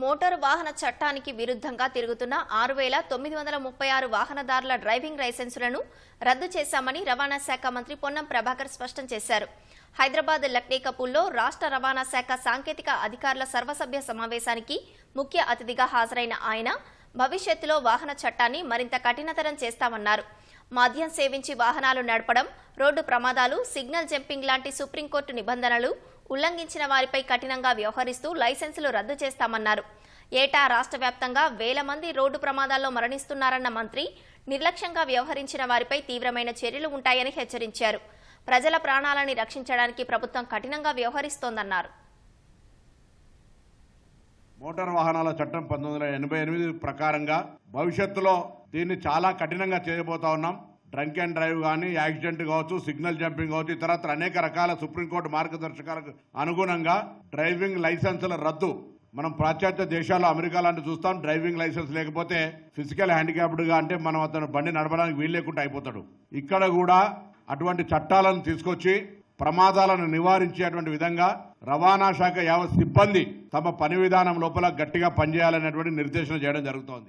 Motor వాహన చట్టానికి విరుద్ధంగా తిరుగుతున్న ఆరు వేల తొమ్మిది వందల ముప్పై ఆరు వాహనదారుల డ్రైవింగ్ లైసెన్సులను రద్దు చేశామని రవాణా శాఖ మంత్రి పొన్నం ప్రభాకర్ స్పష్టం చేశారు. హైదరాబాద్ లక్నేకపూల్లో రాష్ట్ర రవాణా శాఖ సాంకేతిక అధికారుల సర్వసభ్య సమావేశానికి ముఖ్య అతిథిగా హాజరైన ఆయన భవిష్యత్తులో వాహన చట్టాన్ని మరింత కఠినతరం చేస్తామన్నారు. మద్యం సేవించి వాహనాలు నడపడం రోడ్డు ప్రమాదాలు సిగ్నల్ జంపింగ్ లాంటి సుప్రీంకోర్టు నిబంధనలు ఉల్లంఘించిన వారిపై కఠినంగా వ్యవహరిస్తూ లైసెన్సులు రద్దు చేస్తామన్నారు. ఏటా రాష్ట్ర వ్యాప్తంగా వేల మంది రోడ్డు ప్రమాదాల్లో మరణిస్తున్నారన్న మంత్రి నిర్లక్ష్యంగా వ్యవహరించిన వారిపై తీవ్రమైన చర్యలు ఉంటాయని హెచ్చరించారు. ప్రజల ప్రాణాలని రక్షించడానికి ప్రభుత్వం కఠినంగా వ్యవహరిస్తోందన్నారు. మోటార్ వాహనాల చట్టం పంతొమ్మిది వందల ఎనభై ఎనిమిది ప్రకారంగా భవిష్యత్తులో దీన్ని చాలా కఠినంగా చేయబోతా ఉన్నాం. డ్రంక్ అండ్ డ్రైవ్ కానీ యాక్సిడెంట్ కావచ్చు సిగ్నల్ జంపింగ్ కావచ్చు ఇతరత్ర అనేక రకాల సుప్రీంకోర్టు మార్గదర్శకాలకు అనుగుణంగా డ్రైవింగ్ లైసెన్సుల రద్దు మనం పాశ్చాత్య దేశాల్లో అమెరికా లాంటి చూస్తాం. డ్రైవింగ్ లైసెన్స్ లేకపోతే ఫిజికల్ హ్యాండిక్యాప్డ్గా అంటే మనం అతను బండి నడపడానికి వీలు లేకుండా అయిపోతాడు. ఇక్కడ కూడా అటువంటి చట్టాలను తీసుకొచ్చి ప్రమాదాలను నివారించేటువంటి విధంగా రవాణా శాఖ యావత్ సిబ్బంది తమ పని విధానం లోపల గట్టిగా పనిచేయాలనేటువంటి నిర్దేశన చేయడం జరుగుతోంది.